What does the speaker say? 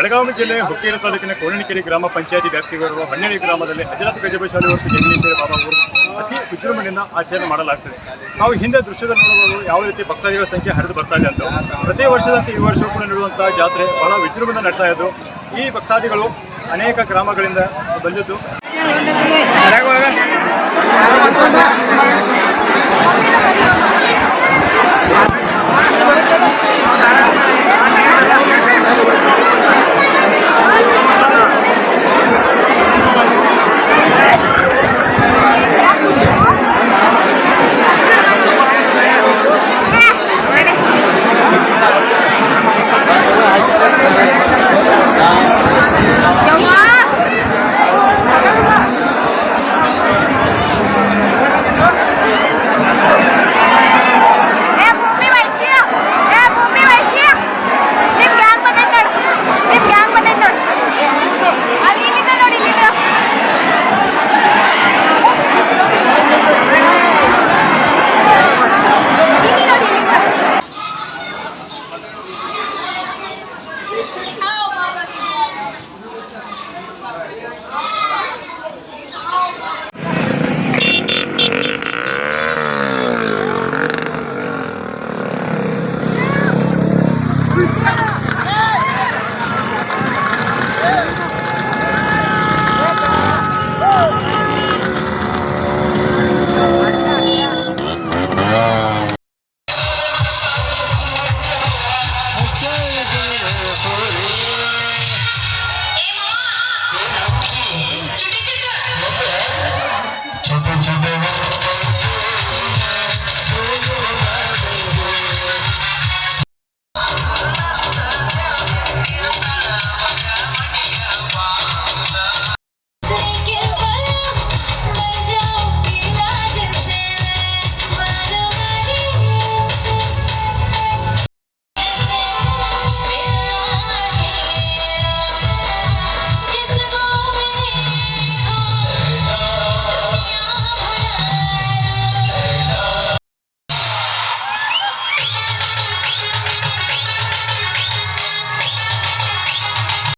ಬೆಳಗಾವಿ ಜಿಲ್ಲೆ ಹುಕ್ಕೇರಿ ತಾಲೂಕಿನ ಕೋಣಣಿಕೆರೆ ಗ್ರಾಮ ಪಂಚಾಯತಿ ವ್ಯಾಪ್ತಿಗೆ ಬರುವ ಗ್ರಾಮದಲ್ಲಿ ಅಜರಾತ್ ಗಜಬಶಾಲಿ ಹೊರತು ಜಗದೀಶ್ವರ ಬಾಬಾ ಅವರು ಅತಿ ವಿಜೃಂಭಣೆಯಿಂದ ಆಚರಣೆ ಮಾಡಲಾಗ್ತದೆ. ನಾವು ಹಿಂದೆ ದೃಶ್ಯದಲ್ಲಿ ನೋಡಬಹುದು ಯಾವ ರೀತಿ ಭಕ್ತಾದಿಗಳ ಸಂಖ್ಯೆ ಹರಿದು ಬರ್ತಾ ಇದೆ ಅಂತ. ಪ್ರತಿ ವರ್ಷದಂತೆ ಈ ವರ್ಷವೂ ಕೂಡ ನಡೆಯುವಂತಹ ಜಾತ್ರೆ ಬಹಳ ವಿಜೃಂಭಣೆ ನಡ್ತಾ ಇದ್ದು, ಈ ಭಕ್ತಾದಿಗಳು ಅನೇಕ ಗ್ರಾಮಗಳಿಂದ ಬಂದಿದ್ದು.